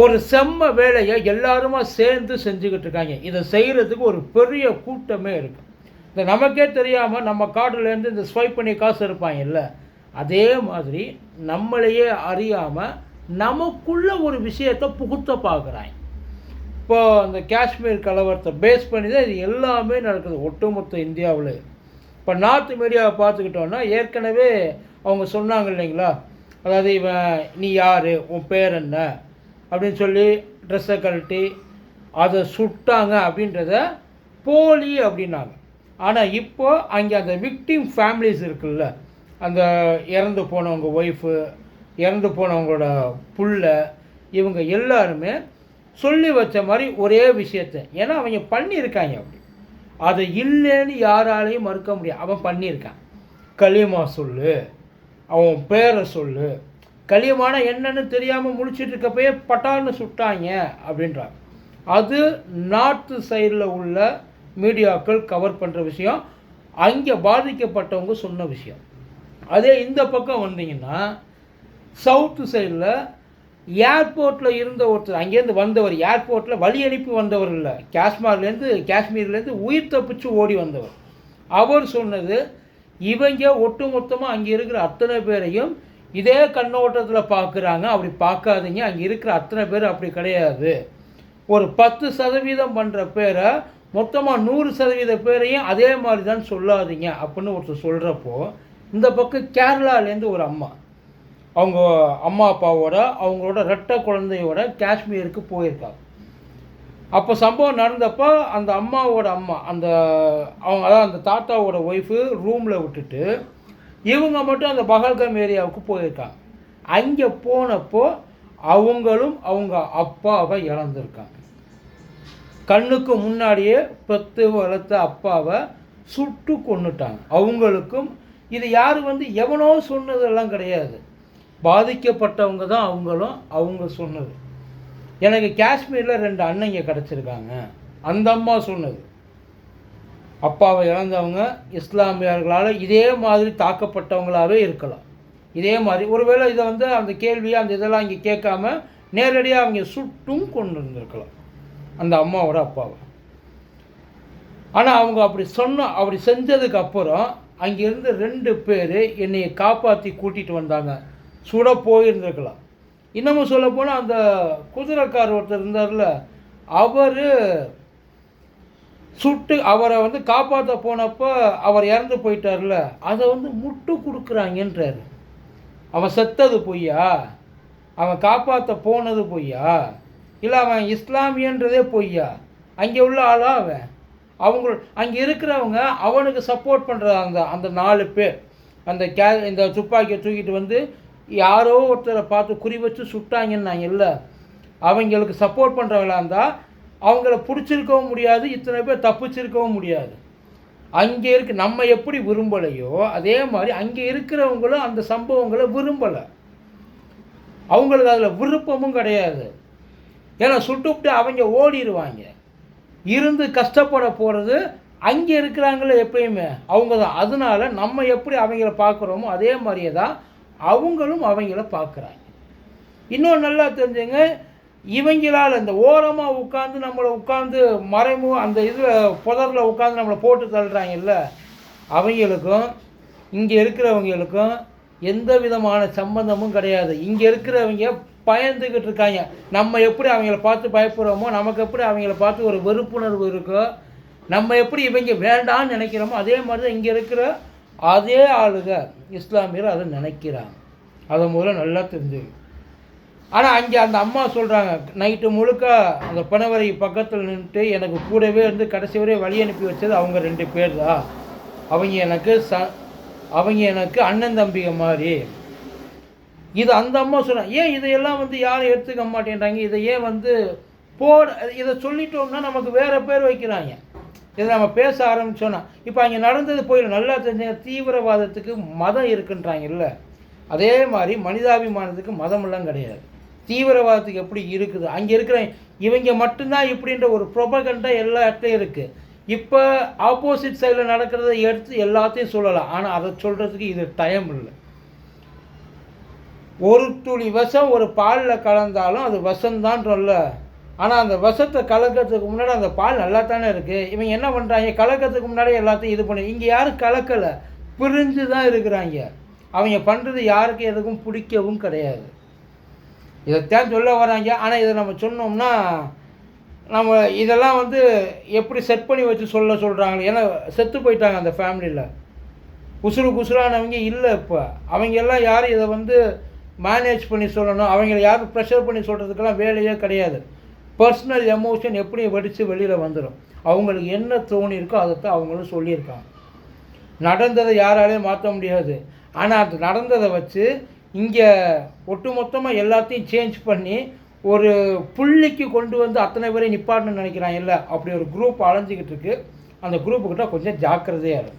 ஒரு செம்ம வேலையை எல்லாருமா சேர்ந்து செஞ்சுக்கிட்டு இருக்காங்க. இதை செய்கிறதுக்கு ஒரு பெரிய கூட்டமே இருக்கு. இந்த நமக்கே தெரியாமல் நம்ம கார்டுலேருந்து இந்த ஸ்வைப் பண்ணி காசு இருப்பாங்கல்ல அதே மாதிரி நம்மளையே அறியாமல் நமக்குள்ள ஒரு விஷயத்தை புகுத்த பார்க்குறாங்க. இப்போ அந்த காஷ்மீர் கலவரத்தை பேஸ் பண்ணி தான் இது எல்லாமே நடக்குது ஒட்டுமொத்த இந்தியாவில். இப்போ நார்த் மீடியாவை பார்த்துக்கிட்டோன்னா ஏற்கனவே அவங்க சொன்னாங்க இல்லைங்களா? அதாவது இவன் நீ யார்? உன் பேர் என்ன? அப்படின்னு சொல்லி ட்ரெஸ்ஸை கழட்டி அதை சுட்டாங்க அப்படின்றத போலி அப்படின்னாங்க. ஆனால் இப்போ அங்கே அந்த விக்டிம் ஃபேமிலிஸ் இருக்குல்ல அந்த இறந்து போனவங்க ஒய்ஃபு இறந்து போனவங்களோட புள்ள இவங்க எல்லாருமே சொல்லி வச்ச மாதிரி ஒரே விஷயத்தை. ஏன்னா அவங்க பண்ணியிருக்காங்க அப்படி. அதை இல்லைன்னு யாராலையும் மறுக்க முடியாது. அவன் பண்ணியிருக்கான். களிமா சொல்லு அவன் பேரை சொல்லு களியமான என்னன்னு தெரியாமல் முழிச்சிட்டு இருக்கப்பயே பட்டான்னு சுட்டாங்க அப்படின்றாங்க அது நார்த்து சைடில் உள்ள மீடியாக்கள் கவர் பண்ணுற விஷயம். அங்கே பாதிக்கப்பட்டவங்க சொன்ன விஷயம். அதே இந்த பக்கம் வந்தீங்கன்னா சவுத்து சைடில் ஏர்போர்ட்டில் இருந்த ஒருத்தர் அங்கேருந்து வந்தவர் ஏர்போர்ட்டில் வழி அனுப்பி வந்தவர் இல்லை. காஷ்மீர்லேருந்து காஷ்மீர்லேருந்து உயிர் தப்பிச்சு ஓடி வந்தவர். அவர் சொன்னது இவங்க ஒட்டுமொத்தமாக அங்கே இருக்கிற அத்தனை பேரையும் இதே கண்ணோட்டத்தில் பார்க்குறாங்க அப்படி பார்க்காதீங்க அங்கே இருக்கிற அத்தனை பேர் அப்படி கிடையாது. ஒரு பத்து சதவீதம் பண்ணுற பேரை மொத்தமாக நூறு சதவீத பேரையும் அதே மாதிரி தான் சொல்லாதீங்க அப்படின்னு ஒருத்தர் சொல்கிறப்போ இந்த பக்கம் கேரளாலேருந்து ஒரு அம்மா. அவங்க அம்மா அப்பாவோட அவங்களோட ரெட்டை குழந்தையோட காஷ்மீருக்கு போயிருக்காங்க. அப்போ சம்பவம் நடந்தப்போ அந்த அம்மாவோட அம்மா அந்த அவங்க அதான் அந்த தாத்தாவோட ஒய்ஃபு ரூமில் விட்டுட்டு இவங்க மட்டும் அந்த பகல்காம் ஏரியாவுக்கு போயிருக்காங்க. அங்கே போனப்போ அவங்களும் அவங்க அப்பாவை இழந்திருக்காங்க. கண்ணுக்கு முன்னாடியே பெத்து வளர்த்த அப்பாவை சுட்டு கொன்னுட்டாங்க. அவங்களுக்கும் இது யார் வந்து எவனோ சொன்னதெல்லாம் கிடையாது. பாதிக்கப்பட்டவங்க தான் அவங்களும் அவங்க சொன்னது. எனக்கு காஷ்மீரில் ரெண்டு அண்ணங்க கிடச்சிருக்காங்க. அந்த அம்மா சொன்னது. அப்பாவை இழந்தவங்க இஸ்லாமியர்களால் இதே மாதிரி தாக்கப்பட்டவங்களாகவே இருக்கலாம். இதே மாதிரி ஒருவேளை இதை வந்து அந்த கேள்வியை அந்த இதெல்லாம் இங்கே கேட்காம நேரடியாக அவங்க சுட்டும் கொண்டு இருந்திருக்கலாம் அந்த அம்மாவோட அப்பாவை. ஆனால் அவங்க அப்படி சொன்ன அப்படி செஞ்சதுக்கு அப்புறம் அங்கேருந்து ரெண்டு பேர் என்னையை காப்பாற்றி கூட்டிகிட்டு வந்தாங்க. சுட போயிருந்திருக்கலாம். இன்னமும் சொல்ல போனால் அந்த குதிரைக்கார் ஒருத்தர் இருந்தார்ல அவர் சுட்டு அவரை வந்து காப்பாற்ற போனப்போ அவர் இறந்து போயிட்டார்ல அதை வந்து முட்டு கொடுக்குறாங்கன்றாரு. அவன் செத்தது பொய்யா? அவன் காப்பாற்ற போனது பொய்யா? இல்லை அவன் இஸ்லாமியன்றதே பொய்யா? அங்கே உள்ள ஆளா அவன்? அவங்க அங்கே இருக்கிறவங்க அவனுக்கு சப்போர்ட் பண்ணுற அந்த அந்த நாலு பேர். அந்த கே இந்த துப்பாக்கியை தூக்கிட்டு வந்து யாரோ ஒருத்தரை பார்த்து குறி வச்சு சுட்டாங்கன்னாங்க இல்லை அவங்களுக்கு சப்போர்ட் பண்ணுறவங்களா இருந்தால் அவங்கள பிடிச்சிருக்கவும் முடியாது இத்தனை பேர் தப்பிச்சிருக்கவும் முடியாது. அங்கே இருக்கு நம்ம எப்படி விரும்பலையோ அதே மாதிரி அங்கே இருக்கிறவங்களும் அந்த சம்பவங்களை விரும்பலை. அவங்களுக்கு அதில் விருப்பமும் கிடையாது. ஏன்னா சுட்டுவிட்டு அவங்க ஓடிடுவாங்க இருந்து கஷ்டப்பட போகிறது அங்கே இருக்கிறாங்களே எப்பயுமே. அவங்க தான் அதனால நம்ம எப்படி அவங்கள பார்க்குறோமோ அதே மாதிரியே தான் அவங்களும் அவங்கள பார்க்குறாங்க. இன்னும் நல்லா தெரிஞ்சுங்க இவங்களால் இந்த ஓரமாக உட்காந்து நம்மளை உட்காந்து மறைமு அந்த இதில் புதரில் உட்காந்து நம்மளை போட்டு தள்ளுறாங்கல்ல அவங்களுக்கும் இங்கே இருக்கிறவங்களுக்கும் எந்த விதமான சம்பந்தமும் கிடையாது. இங்கே இருக்கிறவங்க பயந்துக்கிட்டு இருக்காங்க. நம்ம எப்படி அவங்கள பார்த்து பயப்படுறோமோ நமக்கு எப்படி அவங்கள பார்த்து ஒரு வெறுப்புணர்வு இருக்கோ நம்ம எப்படி இவங்க வேண்டாம்னு நினைக்கிறோமோ அதே மாதிரி தான் இங்கே இருக்கிற அதே ஆளுக இஸ்லாமியர் அதை நினைக்கிறாங்க. அதை முதல்ல நல்லா தெரிஞ்சுக்கணும். ஆனால் அங்கே அந்த அம்மா சொல்கிறாங்க நைட்டு முழுக்க அந்த பணவரை பக்கத்தில் நின்றுட்டு எனக்கு கூடவே இருந்து கடைசி வரை வழி அனுப்பி வச்சது அவங்க ரெண்டு பேர் தான். அவங்க எனக்கு ச அவங்க எனக்கு அண்ணன் தம்பிங்க மாதிரி. இது அந்த அம்மா சொல்கிறாங்க ஏன் இதையெல்லாம் வந்து யாரும் எடுத்துக்க மாட்டேன்றாங்க? இதை ஏன் வந்து போட இதை சொல்லிட்டோம்னா நமக்கு வேறு பேர் வைக்கிறாங்க. இதை நம்ம பேச ஆரம்பிச்சோன்னா இப்போ அங்கே நடந்தது போயிடும். நல்லா தெரிஞ்ச தீவிரவாதத்துக்கு மதம் இருக்குன்றாங்கல்ல அதே மாதிரி மனிதாபிமானத்துக்கு மதமெல்லாம் கிடையாது. தீவிரவாதத்துக்கு எப்படி இருக்குது? அங்கே இருக்கிற இவங்க மட்டும்தான் இப்படின்ற ஒரு ப்ரொபகண்டா எல்லா இடத்துலையும் இருக்குது இப்போ ஆப்போசிட் சைடில் நடக்கிறத எடுத்து எல்லாத்தையும் சொல்லலாம். ஆனால் அதை சொல்கிறதுக்கு இது டைம் இல்லை. ஒரு துளி விஷம் ஒரு பாலில் கலந்தாலும் அது விஷம்தான்றோம்ல ஆனால் அந்த விஷத்தை கலக்கிறதுக்கு முன்னாடி அந்த பால் நல்லா தானே இருக்குது இவங்க என்ன பண்ணுறாங்க கலக்கிறதுக்கு முன்னாடி எல்லாத்தையும் இது பண்ணி இங்கே யாரும் கலக்கலை. பிரிஞ்சு தான் இருக்கிறாங்க. அவங்க பண்ணுறது யாருக்கும் எதுக்கும் பிடிக்கவும் கிடையாது. இதைத்தான் சொல்ல வராங்க. ஆனால் இதை நம்ம சொன்னோம்னா நம்ம இதெல்லாம் வந்து எப்படி செட் பண்ணி வச்சு சொல்ல சொல்கிறாங்களே ஏன்னா செத்து போயிட்டாங்க அந்த ஃபேமிலியில் உசுறு குசுறானவங்க இல்லை இப்போ. அவங்க எல்லாம் யாரும் இதை வந்து மேனேஜ் பண்ணி சொல்லணும். அவங்கள யாரும் ப்ரெஷர் பண்ணி சொல்கிறதுக்கெல்லாம் வேலையே கிடையாது. பர்சனல் எமோஷன் எப்படி வெடித்து வெளியில் வந்துடும் அவங்களுக்கு என்ன தோணி இருக்கோ அதைத்தான் அவங்களும் சொல்லியிருக்காங்க. நடந்ததை யாராலையும் மாற்ற முடியாது. ஆனால் அது நடந்ததை வச்சு இங்கே ஒட்டு மொத்தமாக எல்லாத்தையும் சேஞ்ச் பண்ணி ஒரு புள்ளிக்கு கொண்டு வந்து அத்தனை பேரையும் நிப்பாட்டணும்னு நினைக்கிறான் இல்லை அப்படி ஒரு குரூப் அலைஞ்சிக்கிட்டு இருக்குது அந்த குரூப்புக்கிட்ட கொஞ்சம் ஜாக்கிரதையாக இருக்கும்